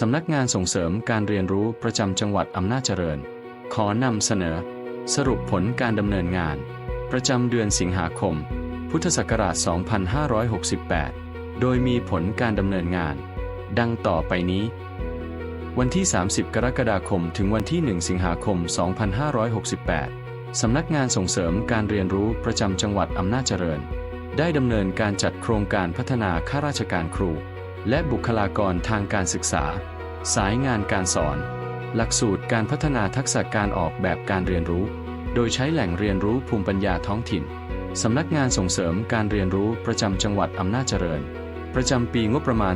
สำนักงานส่งเสริมการเรียนรู้ประจำจังหวัดอำนาจเจริญ ขอนำเสนอ สรุปผลการดำเนินงาน ประจำเดือนสิงหาคม พุทธศักราช 2568 โดยมีผลการดำเนินงาน ดังต่อไปนี้ วันที่ 30 กรกฎาคมถึงวันที่ 1 สิงหาคม 2568 สำนักงานส่งเสริมการเรียนรู้ประจำจังหวัดอำนาจเจริญ ได้ดำเนินการจัดโครงการพัฒนาข้าราชการครู และบุคลากรทางการศึกษา สายงานการสอน หลักสูตรการพัฒนาทักษะการออกแบบการเรียนรู้ โดยใช้แหล่งเรียนรู้ภูมิปัญญาท้องถิ่น สำนักงานส่งเสริมการเรียนรู้ประจำจังหวัดอำนาจเจริญ ประจำปีงบประมาณ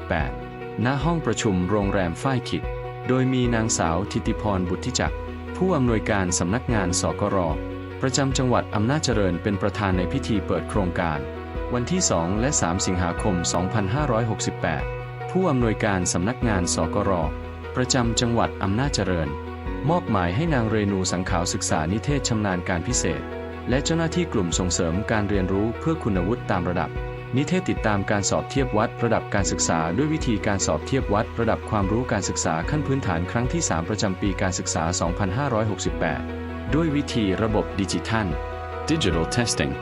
2568 ณ ห้องประชุมโรงแรมฝ้ายขิด โดยมีนางสาวทิติพรบุตรทิจักร ผู้อำนวยการสำนักงานสกรประจำจังหวัดอำนาจเจริญเป็นประธานในพิธีเปิดโครงการ วันที่ 2 และ 3 สิงหาคม 2568 ผู้อำนวยการสำนักงานสกร ประจำจังหวัดอำนาจเจริญ มอบหมายให้นางเรนูสังขาวศึกษานิเทศชำนาญการพิเศษ และเจ้าหน้าที่กลุ่มส่งเสริมการเรียนรู้เพื่อคุณวุฒิตามระดับ นิเทศติดตามการสอบเทียบวัดระดับการศึกษาด้วยวิธีการสอบเทียบวัดระดับความรู้การศึกษาขั้นพื้นฐานครั้งที่ 3 ประจำปีการศึกษา 2568 ด้วยวิธีระบบดิจิทัล Digital Testing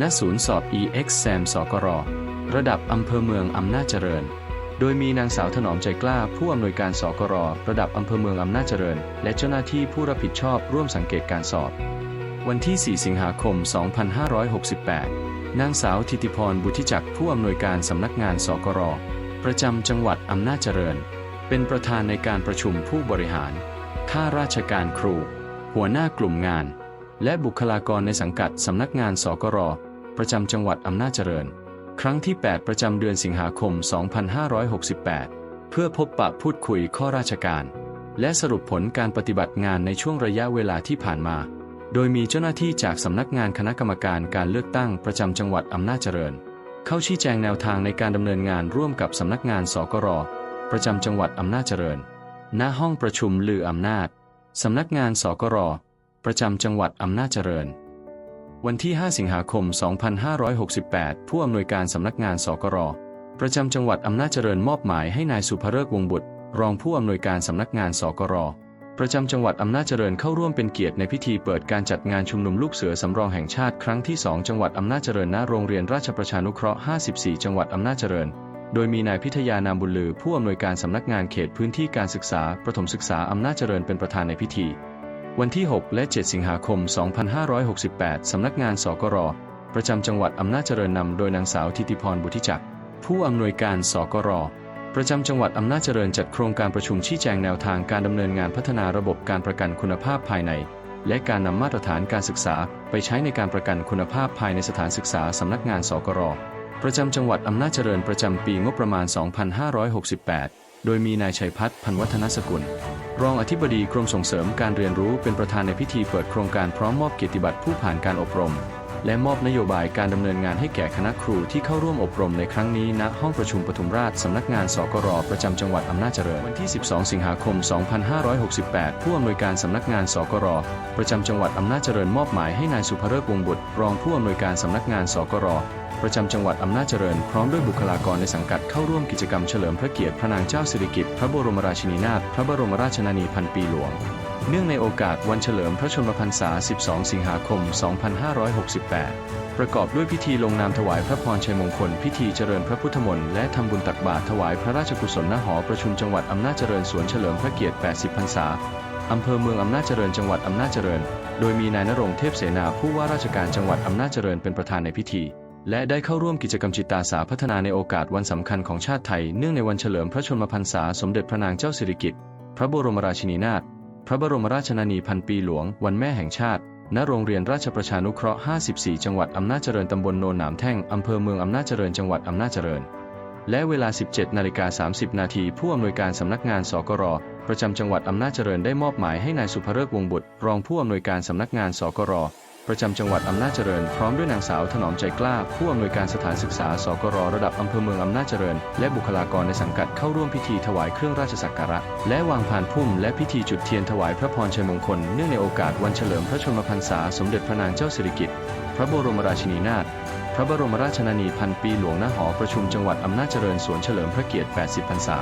ณศูนย์สอบ EXAM สกร ระดับอำเภอเมืองอำนาจเจริญ โดยมีนางสาวถนอมใจกล้า ผู้อำนวยการสกร ระดับอำเภอเมืองอำนาจเจริญ และเจ้าหน้าที่ผู้รับผิดชอบร่วมสังเกตการสอบ วันที่ 4 สิงหาคม 2568 นางสาวทิติพรบุธิจักผู้อำนวยการสำนักงานสกร ประจำจังหวัดอำนาจเจริญ เป็นประธานในการประชุมผู้บริหารข้าราชการครู หัวหน้ากลุ่มงาน และบุคลากรในสังกัดสำนักงานสกร ประจำจังหวัดอำนาจเจริญ ครั้งที่ 8 ประจำเดือนสิงหาคม 2568 เพื่อพบปะพูดคุยข้อราชการ และสรุปผลการปฏิบัติงานในช่วงระยะเวลาที่ผ่านมา โดยมีเจ้าหน้าที่จากสำนักงานคณะกรรมการการเลือกตั้งประจำจังหวัดอำนาจเจริญ เข้าชี้แจงแนวทางในการดำเนินงานร่วมกับสำนักงานสกร ประจำจังหวัดอำนาจเจริญ ณ ห้องประชุมลืออำนาจ สำนักงานสกร ประจำจังหวัดอำนาจเจริญ วันที่ 5 สิงหาคม 2568 ผู้อำนวยการสำนักงานสกรประจำจังหวัดอำนาจเจริญมอบหมายให้นายสุภเริกวงบุตร รองผู้อำนวยการสำนักงานสกรประจำจังหวัดอำนาจเจริญเข้าร่วมเป็นเกียรติในพิธีเปิดการจัดงานชุมนุมลูกเสือสำรองแห่งชาติครั้งที่ 2 จังหวัดอำนาจเจริญณโรงเรียนราชประชานุเคราะห์ 54 จังหวัดอำนาจเจริญ โดยมีนายพิทยานามบุญลือ ผู้อำนวยการสำนักงานเขตพื้นที่การศึกษา ประถมศึกษาอำนาจเจริญเป็นประธานในพิธี วันที่ 6 และ 7 สิงหาคม 2568 สำนักงานสกร ประจำจังหวัดอำนาจเจริญนำโดยนางสาวทิติพรบุธิจักร ผู้อำนวยการสกร ประจำจังหวัดอำนาจเจริญจัดโครงการประชุมชี้แจงแนวทางการดำเนินงานพัฒนาระบบการประกันคุณภาพภายใน และการนำมาตรฐานการศึกษา ไปใช้ในการประกันคุณภาพภายในสถานศึกษาสำนักงานสกร ประจำจังหวัดอำนาจเจริญประจำปีงบประมาณ 2568 โดยมีนายชัยพัฒน์พันวัฒนสกุล รองอธิบดีกรมส่งเสริมการเรียนรู้เป็นประธานในพิธีเปิดโครงการพร้อมมอบเกียรติบัตรผู้ผ่านการอบรม และมอบนโยบายการดำเนินงานให้แก่คณะครูที่เข้าร่วมอบรมในครั้งนี้ณห้องประชุมปทุมราชสำนักงานสกรประจำจังหวัดอำนาจเจริญวันที่ 12 สิงหาคม 2568 ผู้อำนวยการสำนักงานสกรประจำจังหวัดอำนาจเจริญมอบหมายให้นายสุภเริกวงศ์บุตร รองผู้อำนวยการสำนักงานสกร ประจำจังหวัดอำนาจเจริญพร้อมด้วยบุคลากรในสังกัดเข้าร่วมกิจกรรมเฉลิมพระเกียรติพระนางเจ้าสิริกิติ์พระบรมราชินีนาถพระบรมราชชนนีพันปีหลวง เนื่องในโอกาสวันเฉลิมพระชนมพรรษา 12 สิงหาคม 2568 ประกอบด้วยพิธีลงนามถวายพระพรชัยมงคล พิธีเจริญพระพุทธมนต์และทำบุญตักบาตรถวายพระราชกุศลณหอประชุมจังหวัดอำนาจเจริญสวนเฉลิมพระเกียรติ 80 พรรษาอำเภอเมืองอำนาจเจริญจังหวัดอำนาจเจริญ โดยมีนายณรงเทพเสนาผู้ว่าราชการจังหวัดอำนาจเจริญเป็นประธานในพิธี และได้เข้าร่วมกิจกรรมจิตอาสาพัฒนาในโอกาสวันสำคัญของชาติไทย เนื่องในวันเฉลิมพระชนมพรรษาสมเด็จพระนางเจ้าสิริกิติ์ พระบรมราชินีนาถ พระบรมราชชนนีพันปีหลวง วันแม่แห่งชาติ ณ โรงเรียนราชประชานุเคราะห์ 54 จังหวัดอำนาจเจริญตำบลโนนหนามแท่ง อำเภอเมืองอำนาจเจริญ จังหวัดอำนาจเจริญ และเวลา 17 นาฬิกา 30 นาที ผู้อำนวยการสำนักงานสกร ประจำจังหวัดอำนาจเจริญได้มอบหมายให้นายสุภเริกวงศ์บุตร รองผู้อำนวยการสำนักงานสกร ประจำจังหวัดอำนาจเจริญ พร้อมด้วยนางสาวถนอมใจกล้า ผู้อำนวยการสถานศึกษา สกรระดับอำเภอเมืองอำนาจเจริญ และบุคลากรในสังกัดเข้าร่วมพิธีถวายเครื่องราชสักการะ และวางพานพุ่มและพิธีจุดเทียนถวายพระพรชัยมงคล เนื่องในโอกาสวันเฉลิมพระชนมพรรษาสมเด็จพระนางเจ้าสิริกิติ์ พระบรมราชินีนาถ พระบรมราชชนนีพันปีหลวงณหอประชุมจังหวัดอำนาจเจริญสวนเฉลิมพระเกียรติ 80 พรรษา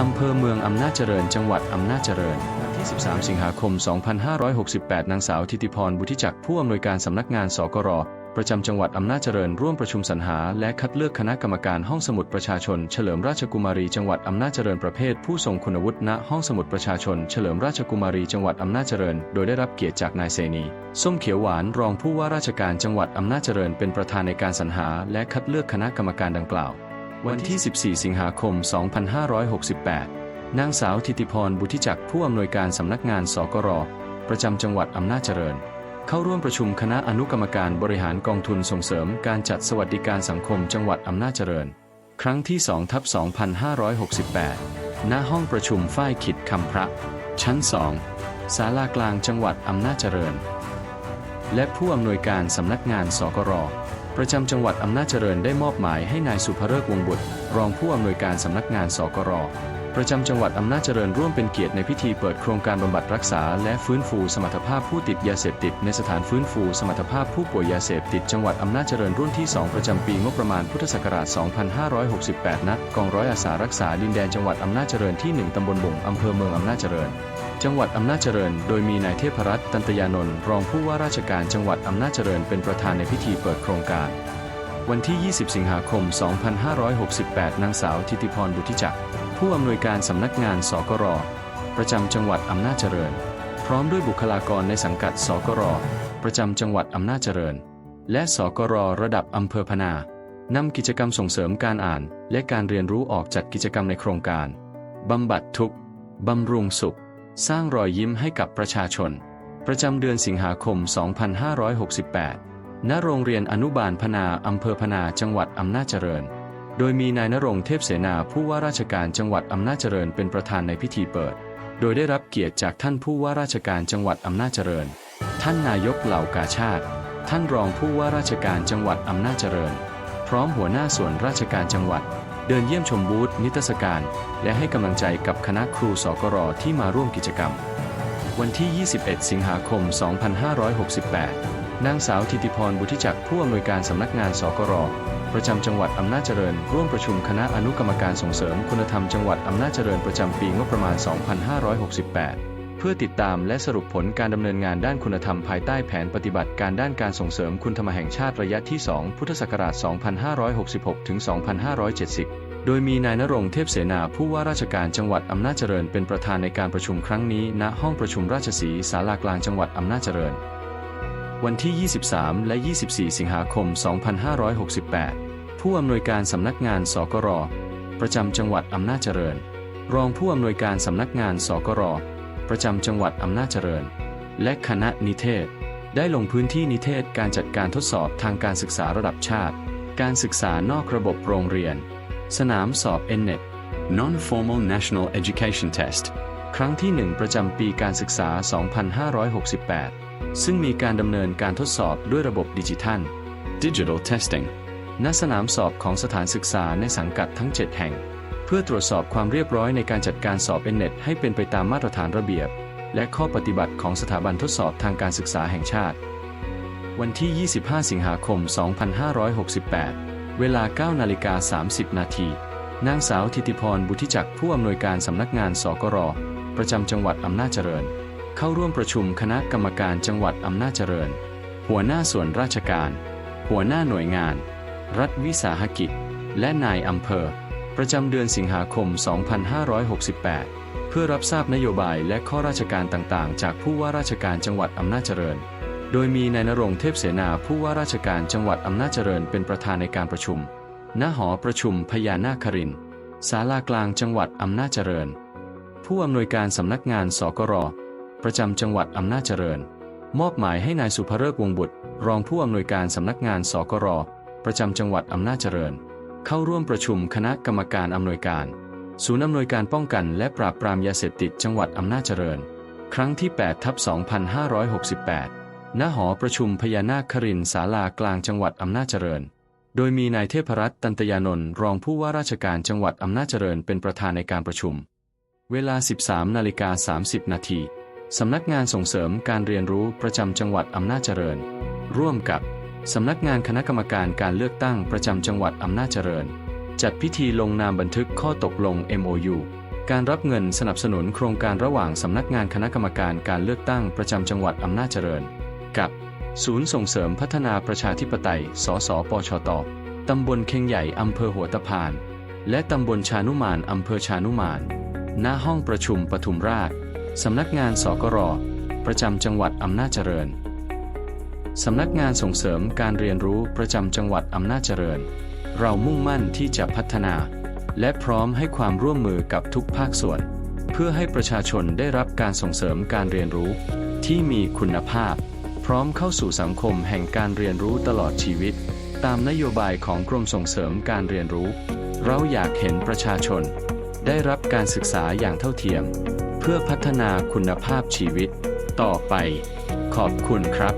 อำเภอเมืองอำนาจเจริญ จังหวัดอำนาจเจริญ ที่ 13 สิงหาคม 2568 นางสาวทิติพร บุธิจักผู้อำนวยการสำนักงานสกรประจำจังหวัดอำนาจเจริญร่วมประชุมสรรหา และคัดเลือกคณะกรรมการห้องสมุดประชาชน เฉลิมราชกุมารีจังหวัดอำนาจเจริญประเภท ผู้ทรงคุณวุฒิณห้องสมุดประชาชน เฉลิมราชกุมารีจังหวัดอำนาจเจริญ โดยได้รับเกียรติจากนายเสนีส้มเขียวหวานรองผู้ว่าราชการจังหวัดอำนาจเจริญเป็นประธานในการสรรหา และคัดเลือกคณะกรรมการดังกล่าว วันที่ 14 สิงหาคม 2568 นางสาวทิติพรบุธิจักผู้อำนวยการสำนักงานสกรประจำจังหวัดอำนาจเจริญ เข้าร่วมประชุมคณะอนุกรรมการบริหารกองทุนส่งเสริมการจัดสวัสดิการสังคมจังหวัดอำนาจเจริญ ครั้งที่2ทับ2568 ณ ห้องประชุมฝ้ายขิดคำพระ ชั้น 2 ศาลากลางจังหวัดอำนาจเจริญ และผู้อำนวยการสำนักงานสกรประจำจังหวัดอำนาจเจริญได้มอบหมายให้นายสุภเริกวงบุตร รองผู้อำนวยการสำนักงานสกร ประจำจังหวัดอำนาจเจริญร่วมเป็นเกียรติในพิธีเปิดโครงการบำบัดรักษา และฟื้นฟูสมรรถภาพผู้ติดยาเสพติด ในสถานฟื้นฟูสมรรถภาพผู้ป่วยยาเสพติด จังหวัดอำนาจเจริญรุ่นที่ 2 ประจำปีงบประมาณพุทธศักราช 2568ณกองร้อยอาสารักษาดินแดนจังหวัดอำนาจเจริญที่ 1 ตำบลบงอำเภอเมืองอำนาจเจริญจังหวัดอำนาจเจริญ โดยมีนายเทพรัตน์ตันตยานนท์รองผู้ว่าราชการจังหวัดอำนาจเจริญเป็นประธานในพิธีเปิดโครงการ วันที่ 20 สิงหาคม 2568 นางสาวทิติพรบุธิจักร ผู้อำนวยการสำนักงานสกร ประจำจังหวัดอำนาจเจริญ พร้อมด้วยบุคลากรในสังกัดสกร ประจำจังหวัดอำนาจเจริญ และสกร ระดับอำเภอพนานำกิจกรรมส่งเสริมการอ่านและการเรียนรู้ออกจัดกิจกรรมในโครงการบำบัดทุกข์บำรุงสุข สร้างรอยยิ้มให้กับประชาชน ประจำเดือนสิงหาคม 2568 ณ โรงเรียนอนุบาลพนาอำเภอพนาจังหวัดอำนาจเจริญ โดยมีนายนรงเทพเสนาผู้ว่าราชการจังหวัดอำนาจเจริญเป็นประธานในพิธีเปิด โดยได้รับเกียรติจากท่านผู้ว่าราชการจังหวัดอำนาจเจริญ ท่านนายกเหล่ากาชาติ ท่านรองผู้ว่าราชการจังหวัดอำนาจเจริญ พร้อมหัวหน้าส่วนราชการจังหวัด เดินเยี่ยมชมบูธนิทรรศการ และให้กำลังใจกับคณะครูสกรที่มาร่วมกิจกรรม วันที่ 21 สิงหาคม 2568 นางสาวทิติพรบุธิจักรผู้อำนวยการสำนักงานสกร ประจำจังหวัดอำนาจเจริญ ร่วมประชุมคณะอนุกรรมการส่งเสริมคุณธรรมจังหวัดอำนาจเจริญประจำปีงบประมาณ 2568 เพื่อติดตามและสรุปผลการดำเนินงานด้านคุณธรรมภายใต้แผนปฏิบัติการด้านการส่งเสริมคุณธรรมแห่งชาติระยะที่ 2 พุทธศักราช 2566 ถึง 2570โดยมีนายนรงเทพเสนาผู้ว่าราชการจังหวัดอำนาจเจริญเป็นประธานในการประชุมครั้งนี้ณห้องประชุมราชสีศาลากลางจังหวัดอำนาจเจริญ วันที่ 23 และ 24 สิงหาคม 2568 ผู้อำนวยการสำนักงานสกร ประจำจังหวัดอำนาจเจริญ รองผู้อำนวยการสำนักงานสกร ประจำจังหวัดอำนาจเจริญ และคณะนิเทศ ได้ลงพื้นที่นิเทศการจัดการทดสอบทางการศึกษาระดับชาติ การศึกษานอกระบบโรงเรียน สนามสอบ NNET Non-Formal National Education Test ครั้งที่ 1 ประจำปีการศึกษา 2568 ซึ่งมีการดำเนินการทดสอบด้วยระบบดิจิทัล Digital Testing ณสนามสอบของสถานศึกษาในสังกัดทั้ง 7 แห่ง เพื่อตรวจสอบความเรียบร้อยในการจัดการสอบ NNET ให้เป็นไปตามมาตรฐานระเบียบ และข้อปฏิบัติของสถาบันทดสอบทางการศึกษาแห่งชาติ วันที่ 25 สิงหาคม 2568 เวลา 9 นาฬิกา 30 นาทีนางสาวทิติพรบุธิจักผู้อำนวยการสำนักงานสกร ประจำจังหวัดอำนาจเจริญ เข้าร่วมประชุมคณะกรรมการจังหวัดอำนาจเจริญ หัวหน้าส่วนราชการ หัวหน้าหน่วยงาน รัฐวิสาหกิจ และนายอำเภอ ประจำเดือนสิงหาคม 2568 เพื่อรับทราบนโยบายและข้อราชการต่างๆ จากผู้ว่าราชการจังหวัดอำนาจเจริญ โดยมีนายนรงเทพเสนาผู้ว่าราชการจังหวัดอำนาจเจริญเป็นประธานในการประชุม ณ หอประชุมพญานาครินศาลากลางจังหวัดอำนาจเจริญ ผู้อำนวยการสำนักงานสกรประจำจังหวัดอำนาจเจริญ มอบหมายให้นายสุภเริกวงศ์บุตร รองผู้อำนวยการสำนักงานสกรประจำจังหวัดอำนาจเจริญ เข้าร่วมประชุมคณะกรรมการอำนวยการ ศูนย์อำนวยการป้องกันและปราบปรามยาเสพติดจังหวัดอำนาจเจริญ ครั้งที่8ทับ2568 ณ หอประชุมพญานาคครินศาลากลางจังหวัดอำนาจเจริญ โดยมีนายเทพรัตน์ตันตยานนท์รองผู้ว่าราชการจังหวัดอำนาจเจริญเป็นประธานในการประชุม เวลา 13นาฬิกา30 นาที สำนักงานส่งเสริมการเรียนรู้ประจำจังหวัดอำนาจเจริญ ร่วมกับ สำนักงานคณะกรรมการการเลือกตั้งประจำจังหวัดอำนาจเจริญ จัดพิธีลงนามบันทึกข้อตกลง MOU การรับเงินสนับสนุนโครงการระหว่างสำนักงานคณะกรรมการการเลือกตั้งประจำจังหวัดอำนาจเจริญ กับ ศูนย์ส่งเสริมพัฒนาประชาธิปไตย สสปชตตำบลเคงใหญ่อำเภอหัวตะพาน และตำบลชานุมานอำเภอชานุมาน ณห้องประชุมปทุมราช สำนักงานสกรประจำจังหวัดอำนาจเจริญ สำนักงานส่งเสริมการเรียนรู้ประจำจังหวัดอำนาจเจริญ เรามุ่งมั่นที่จะพัฒนา และพร้อมให้ความร่วมมือกับทุกภาคส่วน เพื่อให้ประชาชนได้รับการส่งเสริมการเรียนรู้ ที่มีคุณภาพ พร้อมเข้าสู่สังคมแห่งการเรียนรู้ตลอดชีวิต ตามนโยบายของกรมส่งเสริมการเรียนรู้ เราอยากเห็นประชาชน ได้รับการศึกษาอย่างเท่าเทียม เพื่อพัฒนาคุณภาพชีวิต ต่อไป ขอบคุณครับ